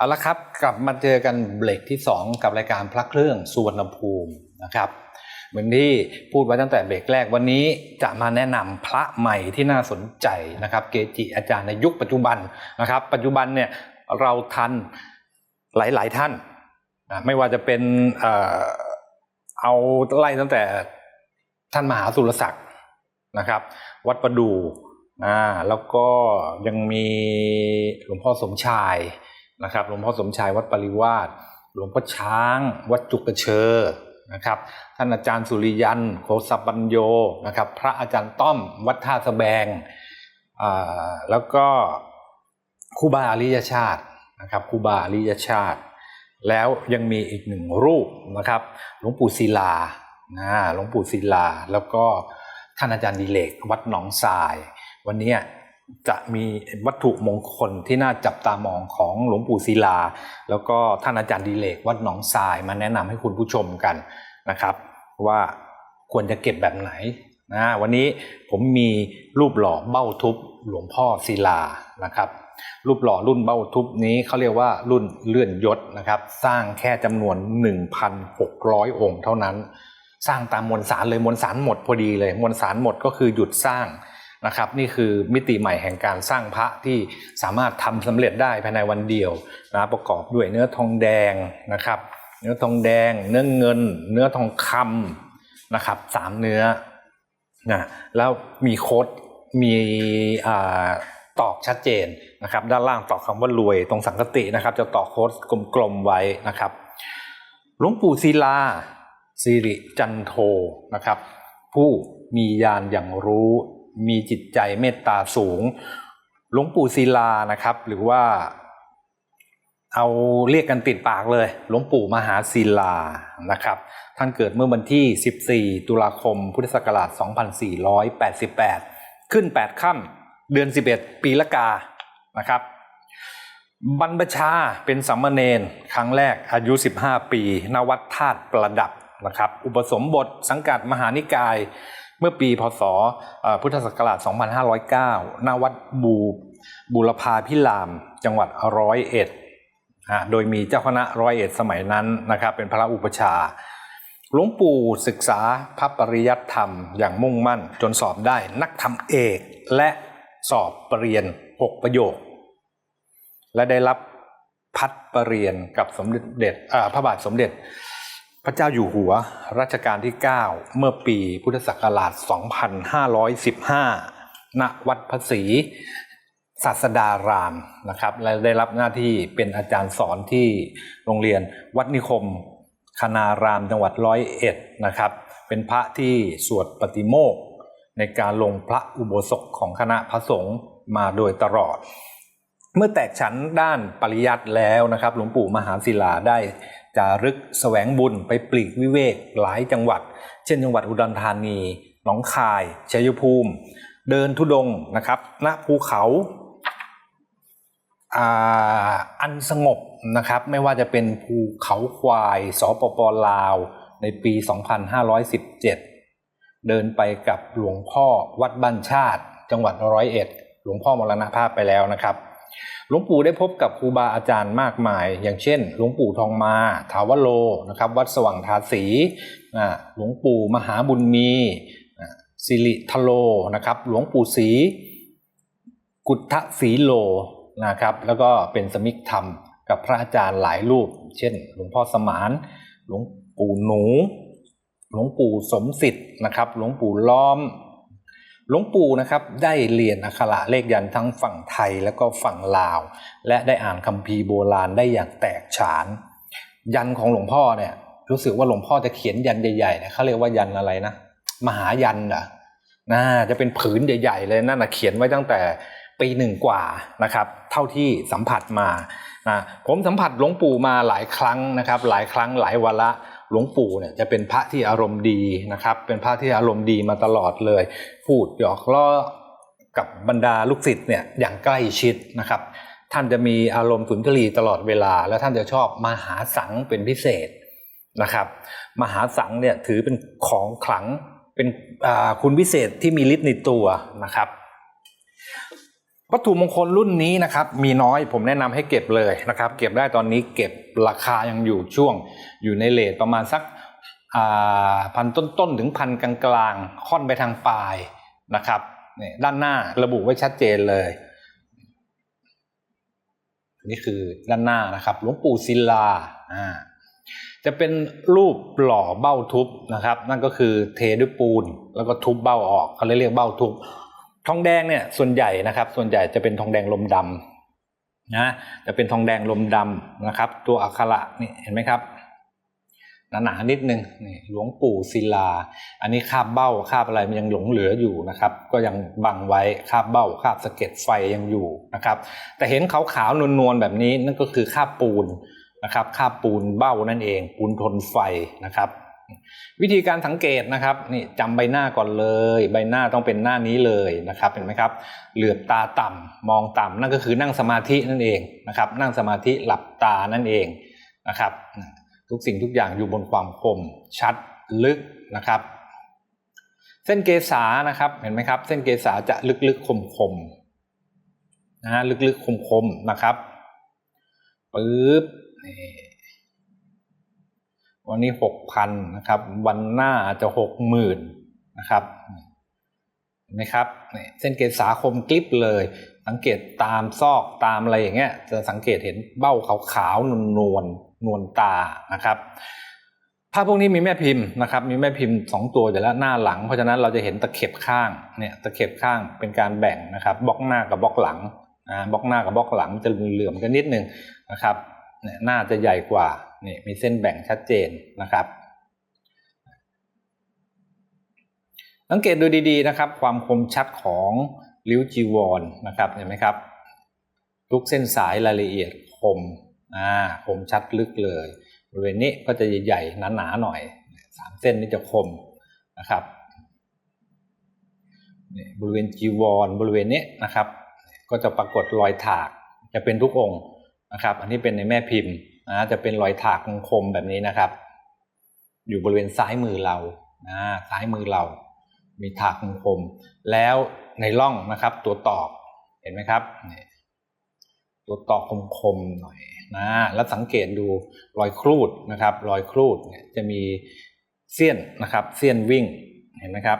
เอาละครับ กลับมาเจอกันเบรกที่ 2 กับรายการพระเครื่องสุวรรณภูมินะครับเหมือนที่พูดไว้ตั้งแต่เบรกแรกวันนี้จะมาแนะนำพระใหม่ที่น่าสนใจนะครับ เกจิอาจารย์ในยุคปัจจุบันนะครับ ปัจจุบันเนี่ยเราทันหลาย ๆ ท่านไม่ว่าจะเป็นเออเอาไล่ตั้งแต่ท่านมหาสุรศักดิ์นะครับ วัดประดูอ่าแล้วก็ยังมีหลวงพ่อสมชาย นะครับหลวงพ่อสมชายวัดปริวาสหลวงพ่อช้าง วัดจุกระเชอนะครับท่านอาจารย์สุริยันโคสปัญโยนะครับพระอาจารย์ต้อมวัดท่าสแบงแล้วก็คูบาอริยชาตินะครับคูบาอริยชาติ แล้วยังมีอีกหนึ่งรูปนะครับหลวงปู่ศิลานะหลวงปู่ศิลา แล้วก็ท่านอาจารย์ดิเลกวัดหนองทราย วันนี้ จะมีวัตถุมงคลที่น่าจับตามองของหลวงปู่ศิลา แล้วก็ท่านอาจารย์ดิเลกวัดหนองทรายมาแนะนำให้คุณผู้ชมกันนะครับ ว่าควรจะเก็บแบบไหนนะวันนี้ผมมีรูปหล่อเบ้าทุบหลวงพ่อศิลานะครับ รูปหล่อรุ่นเบ้าทุบนี้เขาเรียกว่ารุ่นเลื่อนยศนะครับ สร้างแค่จำนวน 1,600 องค์เท่านั้น สร้างตามมวลสารเลยมวลสารหมดพอดีเลยมวลสารหมดก็คือหยุดสร้าง นะครับนี่คือมิติใหม่แห่งการสร้างพระที่สามารถทำสำเร็จได้ภายในวันเดียวนะประกอบด้วยเนื้อทองแดงนะครับ เนื้อทองแดง เนื้อเงิน เนื้อทองคำนะครับสามเนื้อนะแล้วมีโค้ดมีอตอกชัดเจนนะครับ ด้านล่างตอกคำว่ารวยตรงสังกตินะครับ จะตอกโค้ดกลมๆไว้นะครับหลวงปู่ศิลาสิริจันโทนะครับ ผู้มีญาณอย่างรู้ มีจิตใจเมตตาสูง หลวงปู่ศิลานะครับ หรือว่าเอาเรียกกันติดปากเลย หลวงปู่มหาศิลานะครับ ท่านเกิดเมื่อวันที่ 14 ตุลาคม พุทธศักราช 2488 ขึ้น 8 ค่ำเดือน 11 ปีละกานะครับ บรรพชาเป็นสัมมาเนนครั้งแรกอายุ 15 ปี นวัดธาตุประดับนะครับ อุปสมบทสังกัดมหานิกาย เมื่อปีพศพุทธศักราช 2509 ณ วัดบูบูรพาพิราม จังหวัดร้อยเอ็ดโดยมีเจ้าคณะร้อยเอ็ดสมัยนั้นนะครับเป็นพระอุปชาหลวงปู่ศึกษาพระปริยัติธรรมอย่างมุ่งมั่น จนสอบได้นักธรรมเอกและสอบปรริญญา6ประโยค และได้รับพัดปรรียนกับสมเด็จพระบาทสมเด็จ พระเจ้าอยู่หัวรัชกาลที่ 9 เมื่อปีพุทธศักราช 2515 ณ วัดพระศรีศาสดารามนะครับ และได้รับหน้าที่เป็นอาจารย์สอนที่โรงเรียนวัดนิคม คณารามจังหวัดร้อยเอ็ดนะครับ เป็นพระที่สวดปฏิโมกข์ในการลงพระอุโบสถของคณะพระสงฆ์มาโดยตลอด เมื่อแตกฉันด้านปริยัติแล้วนะครับ หลวงปู่มหาศิลาได้ จารึกแสวงบุญไปปลีกวิเวกหลายจังหวัด เช่นจังหวัดอุดรธานี หนองคาย ชัยภูมิ เดินทุดงนะครับณภูเขาอ่าอันสงบนะครับไม่ว่าจะเป็นภูเขาควาย สปปลาว ในปี 2517 เดินไปกับหลวงพ่อวัดบ้านชาติ จังหวัดร้อยเอ็ด หลวงพ่อมรณภาพไปแล้วนะครับ หลวงปู่ได้พบกับครูบาอาจารย์มากมาย อย่างเช่น หลวงปู่ทองมาถาวโลนะครับวัดสว่างทาสีหลวงปู่มหาบุญมีสิริทโลนะครับหลวงปู่ศรีกุฏสีโลนะครับแล้วก็เป็นสมิกธรรมกับพระอาจารย์หลายรูป เช่น หลวงพ่อสมาน หลวงปู่หนู หลวงปู่สมสิทธิ์นะครับหลวงปู่ล้อม หลวงปู่นะครับได้เรียนอักขระเลขยันทั้งฝั่งไทยแล้วก็ฝั่งลาว และได้อ่านคัมภีร์โบราณได้อย่างแตกฉาน ยันของหลวงพ่อเนี่ยรู้สึกว่าหลวงพ่อจะเขียนยันใหญ่ๆเนี่ยเขาเรียกว่ายันอะไรนะมหายันเหรอน่าจะเป็นผืนใหญ่ ๆ เลยนั่นนะเขียนไว้ตั้งแต่ปีหนึ่งกว่านะครับ เท่าที่สัมผัสมานะผมสัมผัสหลวงปู่มาหลายครั้งนะครับ หลายครั้งหลายวาระ หลวงปู่เนี่ยจะเป็นพระที่อารมณ์ดีนะครับ เป็นพระที่อารมณ์ดีมาตลอดเลย พูดหยอกล้อกับบรรดาลูกศิษย์เนี่ยอย่างใกล้ชิดนะครับ ท่านจะมีอารมณ์สุนทรีตลอดเวลา และท่านจะชอบมหาสังเป็นพิเศษนะครับ มหาสังเนี่ยถือเป็นของขลังเป็นคุณวิเศษที่มีฤทธิ์ในตัวนะครับ วัตถุมงคลรุ่นนี้นะครับมีน้อยผมแนะนำให้เก็บเลยนะครับเก็บได้ตอนนี้เก็บราคายังอยู่ช่วง อยู่ในเลทประมาณสักพันต้นๆถึงพันกลางๆ ค่อนไปทางปลายนะครับนี่ด้านหน้าระบุไว้ชัดเจนเลย นี่คือด้านหน้านะครับหลวงปู่ศิลาอ่าจะเป็นรูปหล่อเบ้าทุบนะครับ นั่นก็คือเทด้วยปูนแล้วก็ทุบเบ้าออกเขาเลยเรียกเบ้าทุบ ทองแดงเนี่ยส่วนใหญ่นะครับ ส่วนใหญ่จะเป็นทองแดงลมดำนะจะเป็นทองแดงลมดำนะครับ ตัวอักขระนี่เห็นไหมครับหนาๆนิดนึงนี่หลวงปู่ศิลา อันนี้คาบเบ้าคาบอะไรมันยังหลงเหลืออยู่นะครับ ก็ยังบังไว้คาบเบ้าคาบสะเก็ดไฟยังอยู่นะครับ แต่เห็นขาวๆนวลๆแบบนี้นั่นก็คือคาบปูนนะครับคาบปูนเบ้านั่นเอง ปูนทนไฟนะครับ วิธีการสังเกตนะครับนี่จำใบหน้าก่อนเลย ใบหน้าต้องเป็นหน้านี้เลยนะครับเห็นไหมครับ เหลือบตาต่ำมองต่ำนั่นก็คือนั่งสมาธินั่นเองนะครับ นั่งสมาธิหลับตานั่นเองนะครับ ทุกสิ่งทุกอย่างอยู่บนความคมชัดลึกนะครับ เส้นเกษานะครับเห็นไหมครับ เส้นเกษาจะลึกๆคมๆนะลึกๆคมๆนะครับปึ๊บนี่ วันนี้หกพันนะครับ วันหน้าอาจจะหกหมื่นนะครับเห็นไหมครับเส้นเกษาคมกลิบเลย สังเกตตามซอกตามอะไรอย่างเงี้ยจะสังเกตเห็นเบ้าขาวๆนวลนวลนวลตานะครับภาพพวกนี้มีแม่พิมพ์นะครับมีแม่พิมพ์สองตัวอยู่แล้วหน้าหลัง เพราะฉะนั้นเราจะเห็นตะเข็บข้างเนี่ยตะเข็บข้างเป็นการแบ่งนะครับบล็อกหน้ากับบล็อกหลังอ่าบล็อกหน้ากับบล็อกหลังจะเหลื่อมกันนิดนึงนะครับ หน้าจะใหญ่กว่านี่มีเส้นแบ่งชัดเจนนะครับ สังเกตดูดีๆนะครับ ความคมชัดของริ้วจีวรนะครับเห็นไหมครับ ทุกเส้นสายรายละเอียดคมอ่าคมชัดลึกเลยบริเวณนี้ก็จะใหญ่ๆหนาๆหน่อยสามเส้นนี้จะคมนะครับบริเวณจีวรบริเวณนี้นะครับ ก็จะปรากฏรอยถากจะเป็นทุกองค์ นะครับ อันนี้เป็นในแม่พิมพ์นะจะเป็นรอยถากคมแบบนี้นะครับ อยู่บริเวณซ้ายมือเรานะซ้ายมือเรา มีถากคมแล้วในร่องนะครับ ตัวตอกเห็นไหมครับตัวตอกคมๆหน่อยนะแล้วสังเกตดูรอยครูดนะครับ รอยครูดเนี่ยจะมีเสี้ยนนะครับ เสี้ยนวิ่งเห็นไหมครับ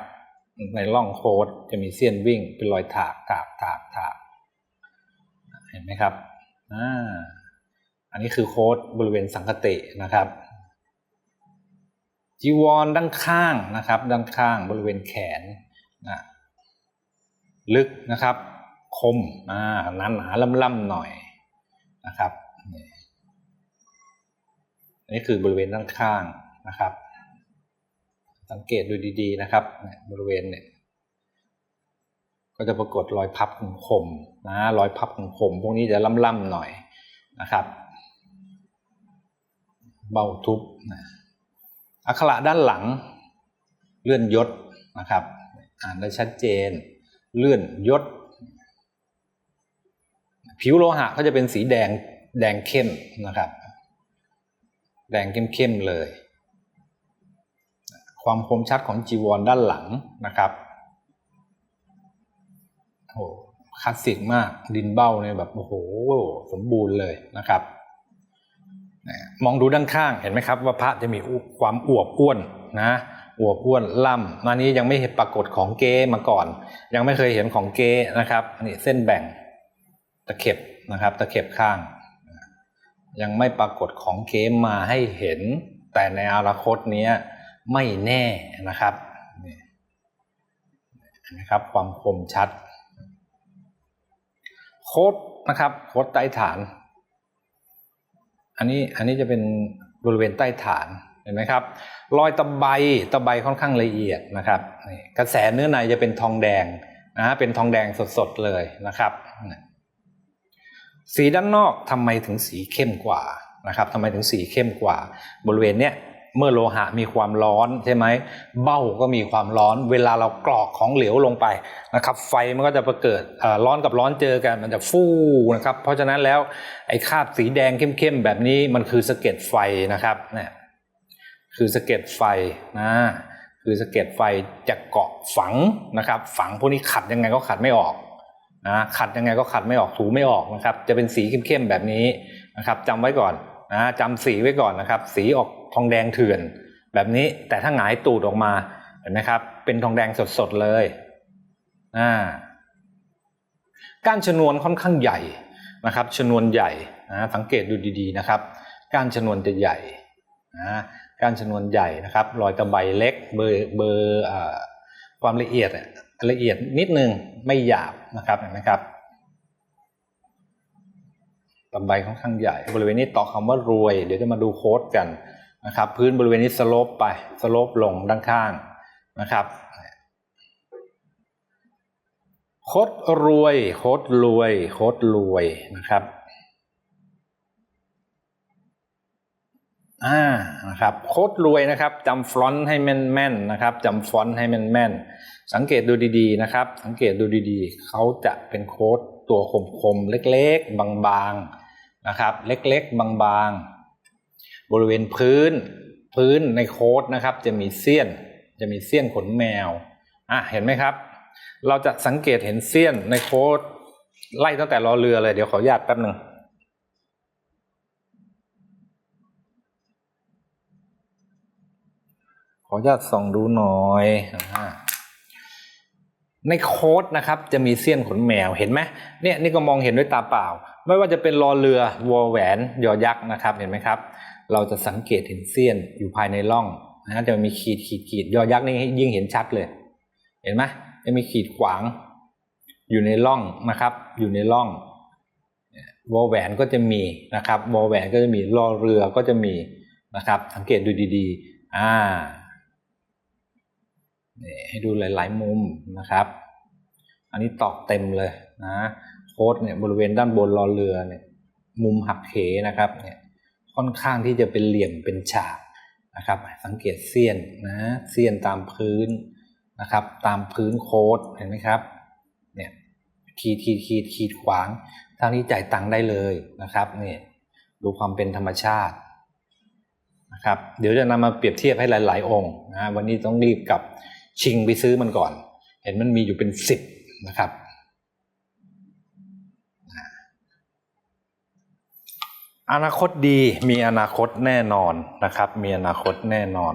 ในร่องโค้ดจะมีเสี้ยนวิ่งเป็นรอยถากถากถากถากเห็นไหมครับ อ่าอันนี้คือโค้ดบริเวณสังคตินะครับ จีวรด้านข้างนะครับ ด้านข้างบริเวณแขนนะลึกนะครับ คมอ่าหนาหนาล่ำล่ำๆหน่อยนะครับนี่อันนี้คือบริเวณด้านข้างนะครับ สังเกตดูดี ๆ นะครับบริเวณเนี่ยก็จะปรากฏรอยพับคมๆ นะรอยพับคมพวกนี้จะล่ำๆหน่อยนะครับ เบาทุบนะอักขระด้านหลัง เลื่อนยศนะครับ อ่านได้ชัดเจน เลื่อนยศ ผิวโลหะก็จะเป็นสีแดงแดงเข้มนะครับ แดงเข้มๆเลย ความคมชัดของจีวรด้านหลังนะครับโอ้ คลาสสิกมากดินเบ้าเนี่ยแบบโอ้โหสมบูรณ์เลยนะครับมองดูด้านข้างเห็นไหมครับ ว่าพระจะมีความอวบอ้วนนะอวบอ้วนล่ำมานี้ยังไม่เห็นปรากฏของเก้มาก่อน ยังไม่เคยเห็นของเก้นะครับนี่เส้นแบ่งตะเข็บนะครับตะเข็บข้าง ยังไม่ปรากฏของเก้มาให้เห็น แต่ในอนาคตนี้ไม่แน่นะครับนี่เห็นไหมครับความคมชัด โค้ดนะครับโค้ดใต้ฐาน อันนี้อันนี้จะเป็นบริเวณใต้ฐานเห็นไหมครับรอยตะไบตะไบค่อนข้างละเอียดนะครับกระแสเนื้อในจะเป็นทองแดงนะเป็นทองแดงสดๆเลยนะครับ สีด้านนอกทำไมถึงสีเข้มกว่านะครับทำไมถึงสีเข้มกว่า บริเวณเนี้ย เมื่อโลหะมีความร้อนใช่ไหมเบ้าก็มีความร้อน เวลาเรากรอกของเหลวลงไปนะครับ ไฟมันก็จะประเกิดร้อนกับร้อนเจอกันมันจะฟู่นะครับ เพราะฉะนั้นแล้วไอ้คราบสีแดงเข้มๆแบบนี้มันคือสะเก็ดไฟนะครับเนี่ยคือสะเก็ดไฟนะคือสะเก็ดไฟจะเกาะฝังนะครับ ฝังพวกนี้ขัดยังไงก็ขัดไม่ออกนะขัดยังไงก็ขัดไม่ออกถูไม่ออกนะครับ จะเป็นสีเข้มๆแบบนี้นะครับจำไว้ก่อน นะจำสีไว้ก่อนนะครับ สีออกทองแดงเถื่อน แบบนี้แต่ถ้าหงายตูดออกมาเห็นไหมครับ เป็นทองแดงสดๆเลยอ่าก้านชนวนค่อนข้างใหญ่นะครับ ชนวนใหญ่นะสังเกตดูดีๆนะครับ ก้านชนวนจะใหญ่นะก้านชนวนใหญ่นะครับ รอยตะไบเล็กเบอร์เบอร์ความละเอียดละเอียดนิดนึงไม่หยาบนะครับเห็นไหมครับ ตะไบค่อนข้างใหญ่ บริเวณนี้ต่อคำว่ารวย เดี๋ยวจะมาดูโค้ดกันนะครับ พื้นบริเวณนี้สโลปไปสโลปลงด้านข้างนะครับ โคตรรวย โคตรรวย โคตรรวยนะครับอ่านะครับโคตรรวยนะครับจำฟอนต์ให้แม่นๆนะครับจำฟอนต์ให้แม่นๆสังเกตดูดีๆนะครับ สังเกตดูดีๆเขาจะเป็นโค้ดตัวคมๆเล็กๆ บางๆ นะครับ เล็กๆ บางๆ บริเวณพื้นพื้นในโค้ดนะครับ จะมีเสี้ยน จะมีเสี้ยนขนแมวอะเห็นไหมครับ เราจะสังเกตเห็นเสี้ยนในโค้ดไล่ตั้งแต่รอเรือเลยเดี๋ยวขออนุญาตแป๊บหนึ่งขออนุญาตส่องดูหน่อยอในโค้ดนะครับจะมีเสี้ยนขนแมวเห็นไหมเนี่ยนี่ก็มองเห็นด้วยตาเปล่า ไม่ว่าจะเป็นรอเรือวอแหวนยอยักษ์นะครับเห็นไหมครับ เราจะสังเกตเห็นเสี้ยนอยู่ภายในร่องนะจะมีขีดขีดขีดยอยักษ์นี่ยิ่งเห็นชัดเลย เห็นไหมจะมีขีดขวาง อยู่ในร่องนะครับ อยู่ในร่องวอแหวนก็จะมีนะครับวอแหวนก็จะมีรอเรือก็จะมีนะครับ สังเกตดูดีๆอ่าให้ดูหลาย ๆ มุมนะครับ อันนี้ตอกเต็มเลยนะ ค้ดเนี่ยบริเวณด้านบนรอเรือเนี่ยมุมหักเหนะครับเนี่ยค่อนข้างที่จะเป็นเหลี่ยมเป็นฉากนะครับ สังเกตเสี้ยนนะเสี้ยนตามพื้นนะครับ ตามพื้นโค้ดเห็นไหมครับเนี่ยขีดขีดขีดขีดขวางทางนี้จ่ายตังค์ได้เลยนะครับนี่ดูความเป็นธรรมชาตินะครับ เดี๋ยวจะนำมาเปรียบเทียบให้หลาย ๆ องค์นะวันนี้ต้องรีบกับชิงไปซื้อมันก่อน เห็นมันมีอยู่เป็นสิบนะครับ อนาคตดีมีอนาคตแน่นอนนะครับ มีอนาคตแน่นอน